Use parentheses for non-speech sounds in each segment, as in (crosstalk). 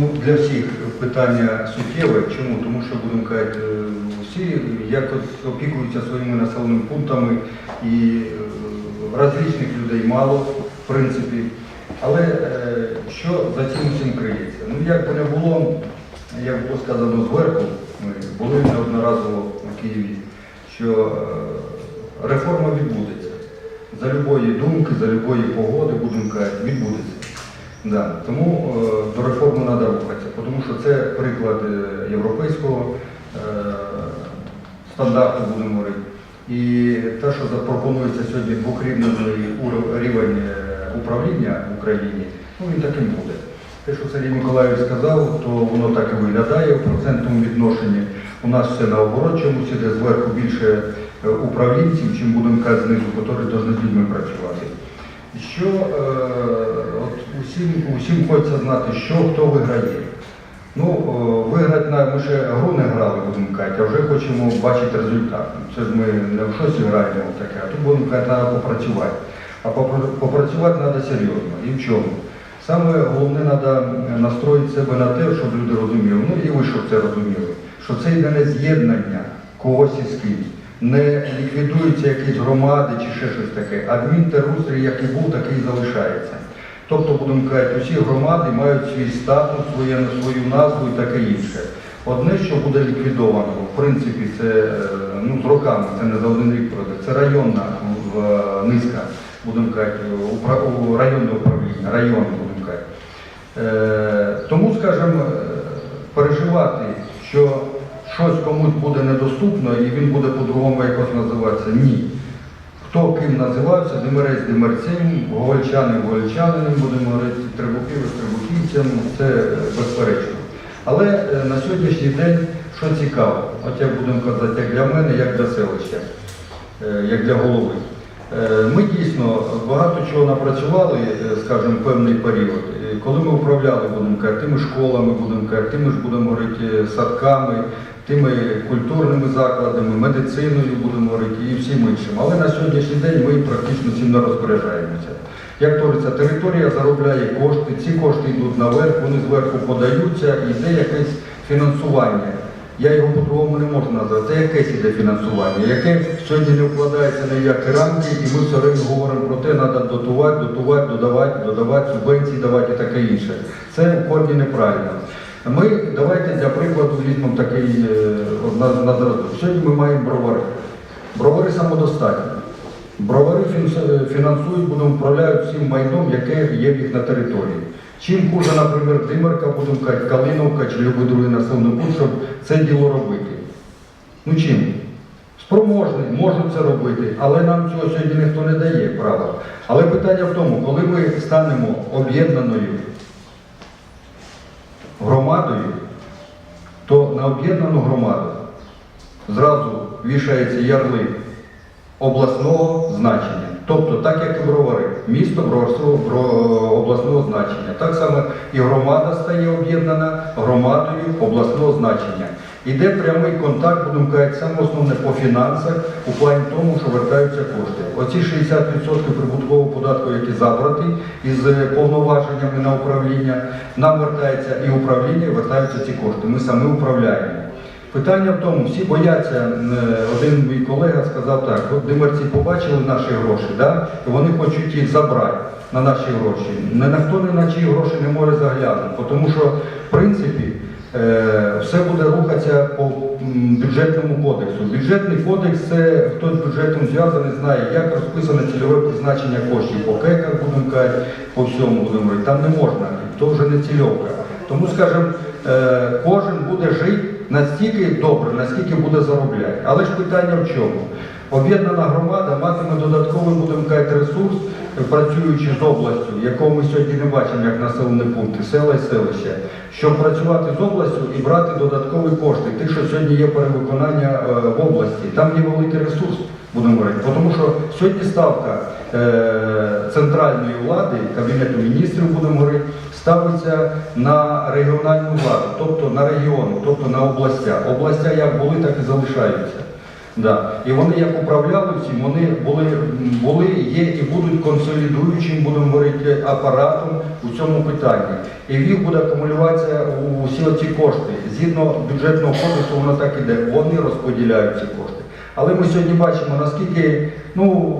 Ну, для всіх питання суттєве. Чому? Тому що, будемо казати, е, всі якось опікуються своїми населеними пунктами і е, розлічних людей мало, в принципі. Але е, що за цим усім криється? Ну, як би не було, як було сказано зверху, ми були неодноразово у Києві, що реформа відбудеться. За любої думки, за любої погоди, будемо казати, відбудеться. Да. Тому е, до реформи треба рухатися, тому що це приклад е, європейського е, стандарту, будемо говорити. І те, що запропонується сьогодні двохрівневий рівень управління в Україні, ну він таким буде. Те, що Сергій Миколаївич сказав, то воно так і виглядає в процентному відношенні. У нас все наоборот чомусь іде зверху більше управлінців, чим будемо казати знизу, які повинні з людьми працювати. Що е, от усім, хочеться знати, що хто виграє. Ну, виграти на ми ще гру не грали, будемо казати, а вже хочемо бачити результат. Це ж ми не в щось граємо таке, а тут будемо казати, треба попрацювати. А попрацювати треба серйозно. І в чому? Саме головне треба настроїти себе на те, щоб люди розуміли, ну і ви щоб це розуміли, що це йде не з'єднання когось із кимось, не ліквідуються якісь громади чи ще щось таке. Адмінтерустрій, який був, такий залишається. Тобто, будемо казати, усі громади мають свій статус, своє, свою назву і таке інше. Одне, що буде ліквідовано, в принципі, це е, ну, з роками, це не за один рік пройде, це районна в, е, низка, будемо казати, упра- районне управління, район, будемо казати. Е, тому, скажімо, е, переживати, що щось комусь буде недоступно і він буде по-другому якось називатися, ні. Хто ким називався, димирець-демерцем, Говальчанин Говальчаниним, будемо говорити, Требухівець Требухівцем, це безперечно. Але е, на сьогоднішній день, що цікаво, от як будемо казати, як для мене, як для селища, е, як для голови. Е, Ми дійсно багато чого напрацювали, е, скажімо, певний період. Е, Коли ми управляли, будемо тими школами, казати, тими ж будемо говорити садками, тими культурними закладами, медициною, будемо говорити, і всім іншим. Але на сьогоднішній день ми практично цим не розпоряджаємося. Як говориться, територія заробляє кошти, ці кошти йдуть наверх, вони зверху подаються, і йде якесь фінансування. Я його по-другому не можу назвати. Це якесь іде фінансування, яке сьогодні не вкладається ні в рамки, і ми все время говоримо про те, треба дотувати, дотувати, додавати, додавати, субвенції давати і таке інше. Це в корні неправильно. Ми давайте для прикладу візьмемо такий е, на, на зразок. Сьогодні ми маємо бровари. Бровари самодостатні. Бровари фін- фінансують, будемо управляють всім майном, яке є в їх на території. Чим хуже, наприклад, Димерка, будемо казати, Калиновка чи будь-який другий населений пункт, щоб це діло робити. Ну чим? Спроможний, можуть це робити, але нам цього сьогодні ніхто не дає права. Але питання в тому, коли ми станемо об'єднаною громадою, то на об'єднану громаду зразу вішається ярлик обласного значення. Тобто, так як і бровари, місто броварського обласного значення. Так само і громада стає об'єднана громадою обласного значення. Іде прямий контакт, будемо казати, саме основне по фінансах, у плані тому, що вертаються кошти. Оці 60% прибуткового податку, які забраті із е, повноваженнями на управління, нам вертається і управління, і вертаються ці кошти. Ми самі управляємо. Питання в тому, всі бояться, е, один мій колега сказав так, димерці побачили наші гроші, да? вони хочуть їх забрати на наші гроші. На хто ні на чиї гроші не може заглянути, тому що, в принципі, е, все буде рухатися по бюджетному кодексу. Бюджетний кодекс це хто з бюджетом зв'язаний, знає, як розписане цільове призначення коштів по кеках, будемо казати, по всьому будемо говорити. Там не можна, то вже не цільовка. Тому, скажімо, е, кожен буде жити настільки добре, наскільки буде заробляти. Але ж питання в чому? Об'єднана громада матиме додатковий, будемо казати, ресурс, працюючи з областю, якого ми сьогодні не бачимо як населені пункти, села і селища, щоб працювати з областю і брати додаткові кошти. Тих, що сьогодні є перевиконання е, в області, там є великий ресурс, будемо говорити. Тому що сьогодні ставка е, центральної влади, Кабінету міністрів, будемо говорити, ставиться на регіональну владу, тобто на регіони, тобто на областя. Областя як були, так і залишаються. Да. І вони як управляли всім, вони були, були, є і будуть консолідуючим, будемо говорити, апаратом у цьому питанні. І в них буде акумулюватися у всі ці кошти. Згідно бюджетного кодексу, воно так іде. Вони розподіляють ці кошти. Але ми сьогодні бачимо, наскільки ну,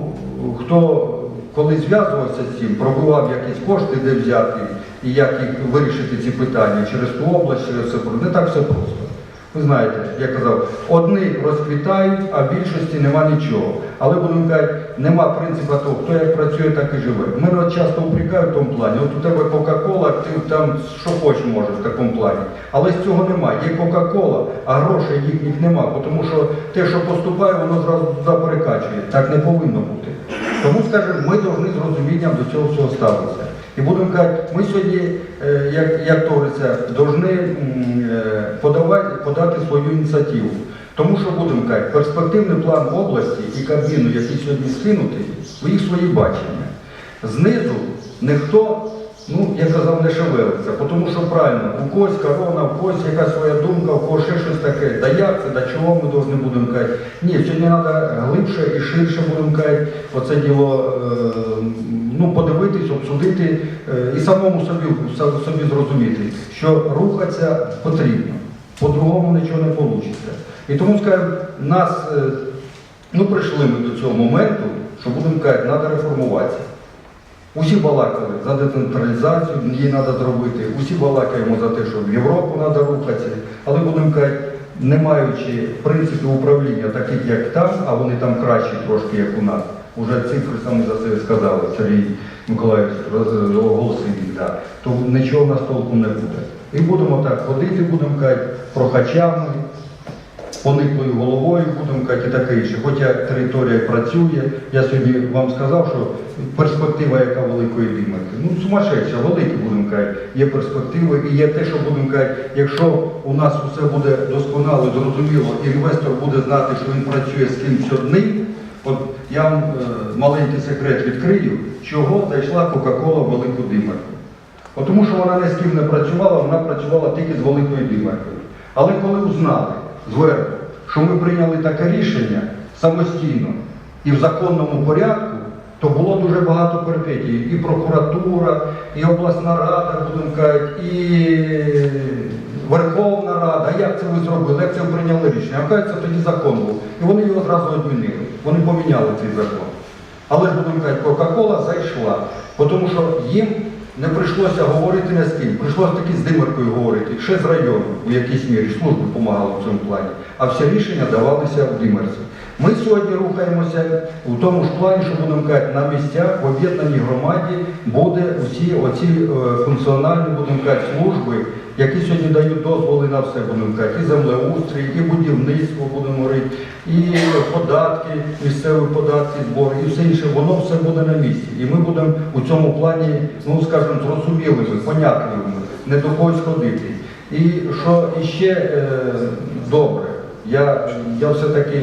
хто коли зв'язувався з цим, пробував якісь кошти, де взяти і як їх вирішити ці питання через ту область, через все. Не так все просто. Ви знаєте, я казав, одні розквітають, а в більшості нема нічого. Але будемо казати, нема принципу того, хто як працює, так і живе. Мене часто упрекають в тому плані. От у тебе Кока-Кола, ти там що хочеш можеш в такому плані. Але з цього нема. Є Кока-Кола, а грошей їхніх нема. Тому що те, що поступає, воно зразу туди перекачує. Так не повинно бути. Тому, скажімо, ми повинні з розумінням до цього всього ставитися. І будемо казати, ми сьогодні, е, як, як говориться, повинні е, подавати, подати свою ініціативу. Тому що будемо казати, перспективний план області і Кабміну, який сьогодні скинутий, у їх свої бачення. Знизу ніхто, ну, я казав, не шевелиться, тому що правильно, у когось корона, у когось якась своя думка, у когось ще щось таке. Да як це, до чого ми повинні будемо казати? Ні, сьогодні треба глибше і ширше будемо казати, оце діло е, ну, подивитись, обсудити е, і самому собі, собі зрозуміти, що рухатися потрібно. По-другому нічого не вийде. І тому, скажімо, нас, е, ну прийшли ми до цього моменту, що будемо казати, треба реформуватися. Усі балакали за децентралізацію, її треба зробити. Усі балакаємо за те, що в Європу треба рухатися. Але будемо казати, не маючи принципів управління таких, як там, а вони там кращі трошки, як у нас. Уже цифри самі за себе сказали, Сергій Миколаївич оголосив їх, да. то нічого в нас толку не буде. І будемо так ходити, будемо казати, прохачами, пониклою головою, будемо казати, і таке інше. Хоча територія працює, я сьогодні вам сказав, що перспектива яка великої димарки. Ну, сумасшедша, великі, будемо казати, є перспективи і є те, що будемо казати, якщо у нас все буде досконало, зрозуміло, інвестор буде знати, що він працює з кимось одним. От я вам е, маленький секрет відкрию, чого зайшла Кока-Кола в велику димарку. Тому що вона ні з ким не працювала, вона працювала тільки з великою димаркою. Але коли узнали зверху, що ми прийняли таке рішення самостійно і в законному порядку, то було дуже багато перипетій. І прокуратура, і обласна рада, будемо казати, і Верховна Рада. Як це ви зробили? Як це ви прийняли рішення? А кажеться, тоді закон був. І вони його одразу відмінили. Вони поміняли цей закон. Але ж будемо казати, Кока-Кола зайшла, тому що їм не прийшлося говорити не з ким, прийшлося таки з димаркою говорити, ще з району у якійсь мірі, служби допомагали в цьому плані, а всі рішення давалися в димарці. Ми сьогодні рухаємося у тому ж плані, що будемо казати, на місцях в об'єднаній громаді буде всі оці е, функціональні, будемо казати, служби, які сьогодні дають дозволи на все, будемо казати, і землеустрій, і будівництво, будемо говорити, і податки, місцеві податки, збори, і все інше, воно все буде на місці. І ми будемо у цьому плані, ну скажімо, зрозумілими, понятливими, не до когось ходити. І що іще е, добре, я, я все-таки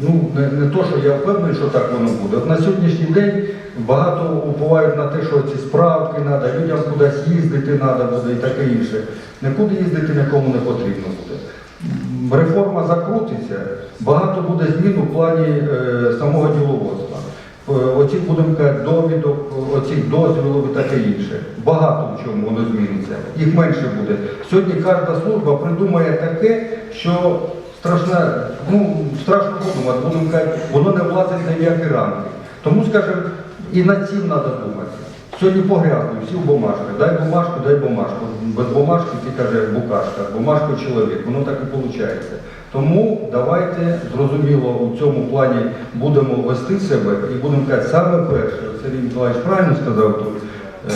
ну, не, не то, що я впевнений, що так воно буде. От на сьогоднішній день багато уповають на те, що ці справки треба, людям кудись їздити треба буде і таке інше. Нікуди їздити нікому не потрібно буде. Реформа закрутиться, багато буде змін у плані е, самого діловодства. Е, Оці будемо казати, довідок, оцих дозволів і таке інше. Багато в чому воно зміниться. Їх менше буде. Сьогодні кожна служба придумає таке, що страшно, ну, страшно подумати, будемо казати, воно не влазить ні в які рамки. Тому, скажімо, і над цим треба думати. Сьогодні погрязли, всі в бумажках. Дай бумажку, дай бумажку. Без бумажки ти каже букашка, бумажку чоловік. Воно так і виходить. Тому давайте зрозуміло у цьому плані будемо вести себе і будемо казати, саме перше, Сергій Миколаївич правильно сказав тут. е,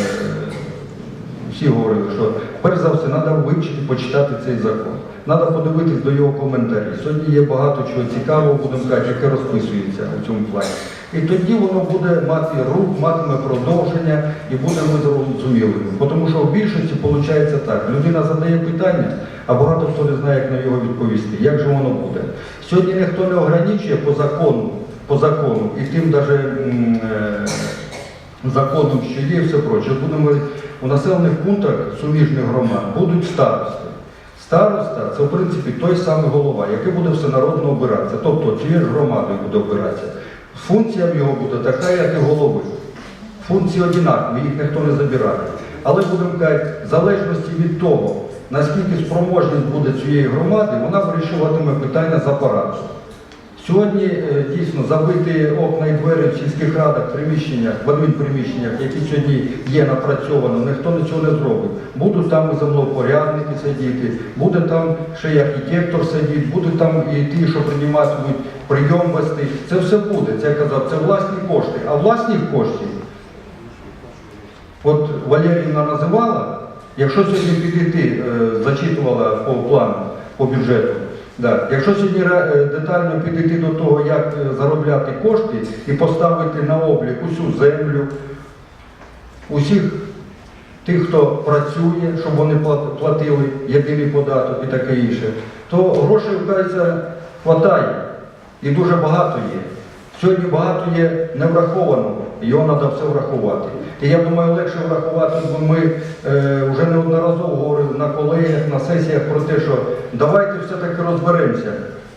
всі говорили, що перш за все треба вивчити, почитати цей закон. Треба подивитись до його коментарів. Сьогодні є багато чого цікавого, будемо казати, яке розписується у цьому плані. І тоді воно буде мати рух, матиме продовження і буде ми зрозумілими. Тому що в більшості виходить так. Людина задає питання, а багато хто не знає, як на його відповісти. Як же воно буде? Сьогодні ніхто не ограничує по закону, по закону, і тим навіть законом, що є, і все проче. Будемо у населених пунктах суміжних громад будуть старости. Староста це в принципі той самий голова, який буде всенародно обиратися. Тобто цією громадою буде обиратися. Функція в його буде така, як і голови. Функції однакові, їх ніхто не забирає. Але будемо казати, в залежності від того, наскільки спроможність буде цієї громади, вона вирішуватиме питання з апарату. Сьогодні е, дійсно забити окна і двері в сільських радах, приміщеннях, в адмінприміщеннях, які сьогодні є напрацьовано, ніхто нічого не зробить. Будуть там і землопорядники сидіти, буде там ще і архітектор сидіти, буде там і ті, що прийматимуть прийом вести. Це все буде. Це я казав, це власні кошти. А власних коштів, от Валеріївна називала, якщо сьогодні підійти, е, зачитувала по плану, по бюджету. Да. Якщо сьогодні е, детально підійти до того, як е, заробляти кошти і поставити на облік усю землю, усіх тих, хто працює, щоб вони платили єдиний податок і таке інше, то грошей, вказується, хватає і дуже багато є. Сьогодні багато є не врахованого, і його треба все врахувати. І я думаю, легше врахувати, бо ми е, вже неодноразово говорили на колегіях, на сесіях про те, що давайте все-таки розберемося.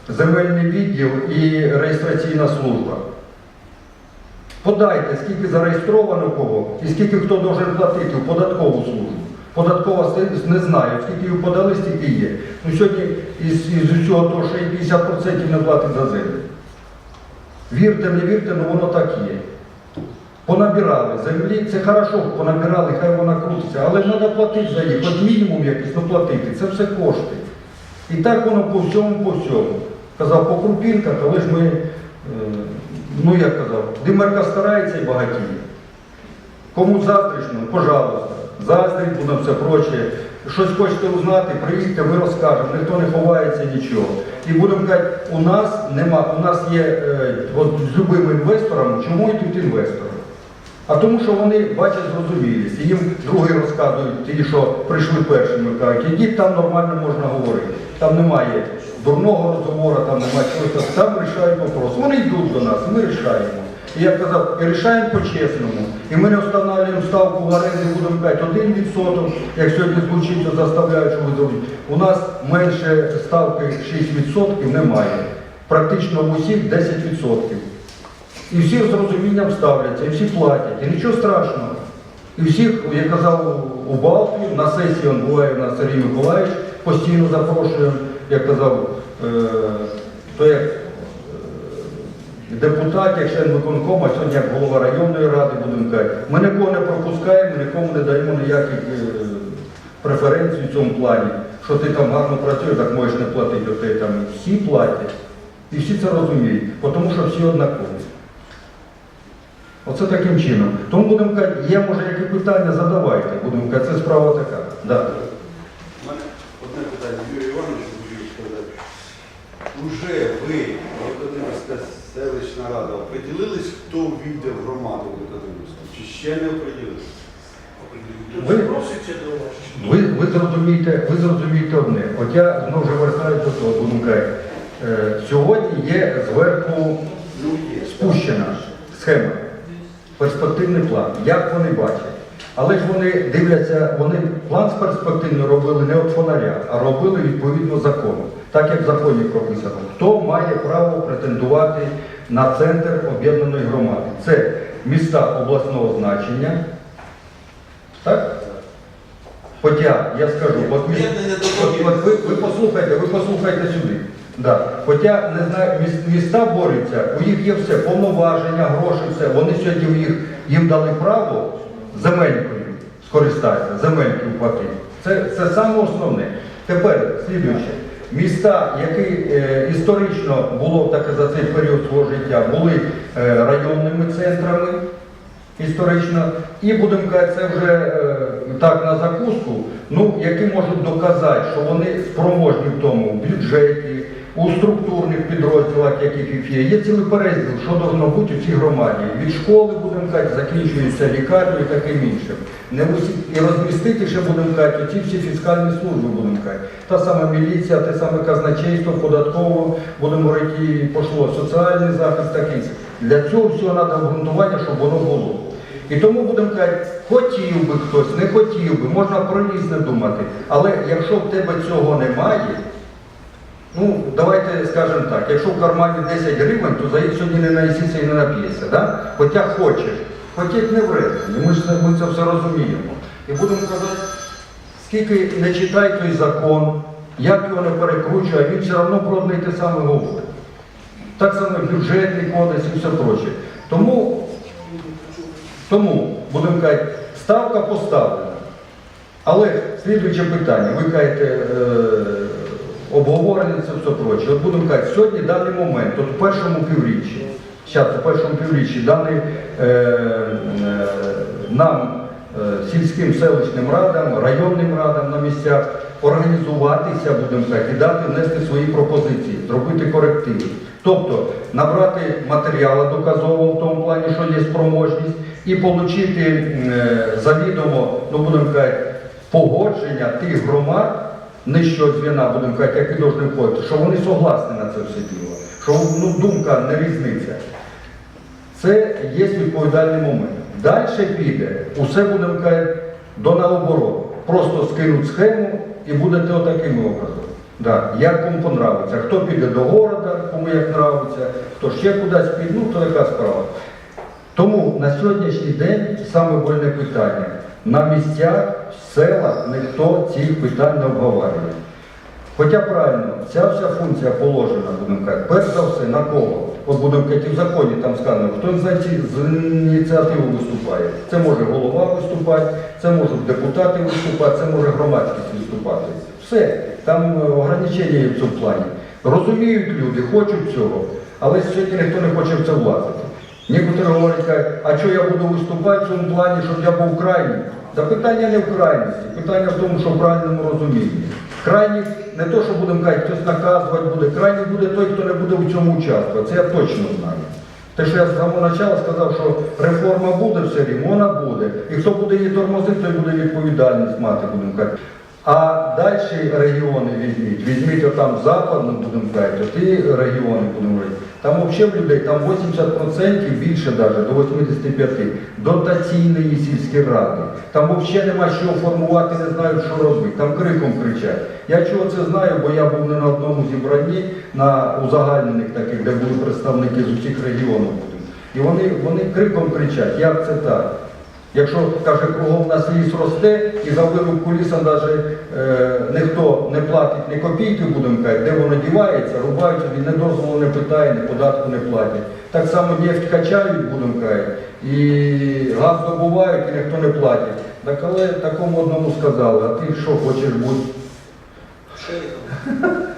Земельний відділ і реєстраційна служба. Подайте, скільки зареєстровано кого і скільки хто може платити в податкову службу. Податкова не знає, скільки її подали, стільки є. Ну сьогодні із, із усього того, що і 50% не платить за землю. Вірте, не вірте, але воно так є. Понабирали землі, це хорошо, понабирали, хай вона крутиться, але треба платити за їх, хоч мінімум якийсь, ну платити, це все кошти. І так воно по всьому, по всьому. Казав, по крупінках, але ж ми, е, ну як казав, димарка старається і багатіє. Кому заздрішно, пожалуйста, заздріть, будемо все проче. Щось хочете узнати, приїдьте, ми розкажемо, ніхто не ховається нічого. І будемо казати, у нас нема, у нас є е, от, з любим інвестором, чому йдуть інвестори? А тому, що вони бачать зрозумілість. І їм другі розказують, ті, що прийшли першими, кажуть, ідіть, там нормально можна говорити. Там немає дурного розговору, там немає чогось, там рішають вопрос. Вони йдуть до нас, ми рішаємо. І я казав, і рішаємо по-чесному. І ми не встановлюємо ставку в оренді, будемо казати, один відсоток, як сьогодні звучить, то заставляють, що. У нас менше ставки 6% немає. Практично в усіх 10%. І всі з розумінням ставляться, і всі платять, і нічого страшного. І всіх, я казав, у Балтії, на сесії он буває у нас Сергій Миколаївич, постійно запрошуємо, як казав, е, то як е, депутат, як член виконкома, сьогодні як голова районної ради, будемо казати, ми нікого не пропускаємо, нікому не даємо ніяких е, преференцій в цьому плані, що ти там гарно працюєш, так можеш не платити, от ти там всі платять. І всі це розуміють, тому що всі однакові. Оце таким чином. Тому будемо казати, є може які питання, задавайте. Будемо казати, це справа така. Да. У мене одне питання, Юрій Іванович, хотів сказати. Уже ви, Володимирська селищна рада, оприділились, хто війде в громаду Володимирську? Чи ще не оприділились? Ви-. Ви, ви, зрозумієте, ви зрозумієте одне. От я знову вже вертаюся до того, будемо казати. Е, сьогодні є зверху Ну, спущена схема, перспективний план, як вони бачать. Але ж вони дивляться, вони план з перспективний робили не від фонаря, а робили відповідно закону, так як в законі прописано. Хто має право претендувати на центр об'єднаної громади? Це міста обласного значення. Так? Хоча я скажу, от, от, от ви, ви послухайте, ви послухайте сюди. Да. Хоча не знаю, міс- міста борються, у їх є все, повноваження, гроші, все. Вони сьогодні у їх, їм дали право земелькою скористатися, земелькою платити. Це, це саме основне. Тепер слідуюче. Міста, які е, історично було таке за цей період свого життя, були е, районними центрами історично, і будемо казати, це вже е, так на закуску, ну, які можуть доказати, що вони спроможні в тому в бюджеті, у структурних підрозділах, яких є. Є цілий перезділ, що должно бути у цій громаді. Від школи, будемо казати, закінчується лікарню і таким іншим. Не в усі, і розмістити ще будемо казати, оці всі фіскальні служби будемо казати. Та сама міліція, те саме казначейство, податково, будемо говорити, пошло соціальний захист такий. Для цього всього треба обґрунтування, щоб воно було. І тому будемо казати, хотів би хтось, не хотів би, можна про різне думати. Але якщо в тебе цього немає, ну давайте скажемо так, якщо в кармані 10 гривень, то за їх сьогодні не наїсися і не нап'єся. Да? Хоча хочеш, хотіть не вредно. Ми ми це все розуміємо. І будемо казати, скільки не читай той закон, як його не перекручує, він все одно про те саме говорить. Так само бюджетний кодекс і все проче. Тому, тому будемо казати, ставка поставлена. Але слідуюче питання, ви кажете, е, обговорення це все проче. От будемо казати, сьогодні даний момент, от в першому півріччі, зараз у першому півріччі даний е, е, нам, е, сільським селищним радам, районним радам на місцях організуватися, будемо казати, і дати внести свої пропозиції, зробити корективи. Тобто набрати матеріали доказового в тому плані, що є спроможність, і отримати е, завідомо, ну будемо казати, погодження тих громад, нижчого звіна, будемо казати, які повинні входити, що вони согласні на це все діло, що ну, думка не різниця. Це є відповідальний момент. Далі піде, усе будемо казати, до наоборот. Просто скинуть схему і будете отаким образом. Да. Як кому понравиться. Хто піде до города, кому як нравиться, хто ще кудись піде, ну то така справа. Тому на сьогоднішній день саме больне питання. На місцях, в селах ніхто цих питань не обговорює. Хоча правильно, ця вся функція положена, будемо казати, перш за все, на кого? От будемо казати, в законі там сказано, хто з ініці- з виступає. Це може голова виступати, це можуть депутати виступати, це може громадськість виступати. Все, там е, ограничення є в цьому плані. Розуміють люди, хочуть цього, але сьогодні ніхто не хоче в це влазити. Некоторі говорять, а що я буду виступати в цьому плані, щоб я був крайній? Та питання не в крайності, питання в тому, що в правильному розумінні. Крайній не то, що будемо казати, хтось наказувати буде, крайній буде той, хто не буде в цьому участвувати. Це я точно знаю. Те, що я з самого початку сказав, що реформа буде все рівно, вона буде. І хто буде її тормозити, той буде відповідальність мати, будемо казати. А далі регіони візьміть. Візьміть отам западну, будемо казати, ті регіони, будемо говорити. Там взагалі людей, там 80% більше навіть, до 85% дотаційної сільські ради. Там взагалі нема що формувати, не знають, що робити. Там криком кричать. Я чого це знаю, бо я був не на одному зібранні, на узагальнених таких, де були представники з усіх регіонів. І вони, вони криком кричать, як це так? Якщо, каже, кругом нас ліс росте і за вирубку ліса навіть е, ніхто не платить ні копійки, будемо казати, де воно дівається, рубають, і не дозволу не питає, ні податку не платять. Так само нефть качають, будемо казати, і газ добувають, і ніхто не платить. Так але такому одному сказали, а ти що хочеш бути? (laughs)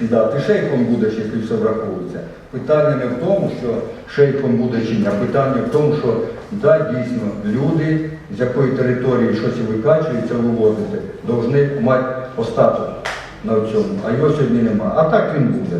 Да, ти шейхом будеш, якщо все враховується. Питання не в тому, що шейхом буде чи ні, а питання в тому, що да, дійсно люди, з якої території щось викачується, вивозити, повинні мати остаток на цьому, а його сьогодні немає. А так він буде.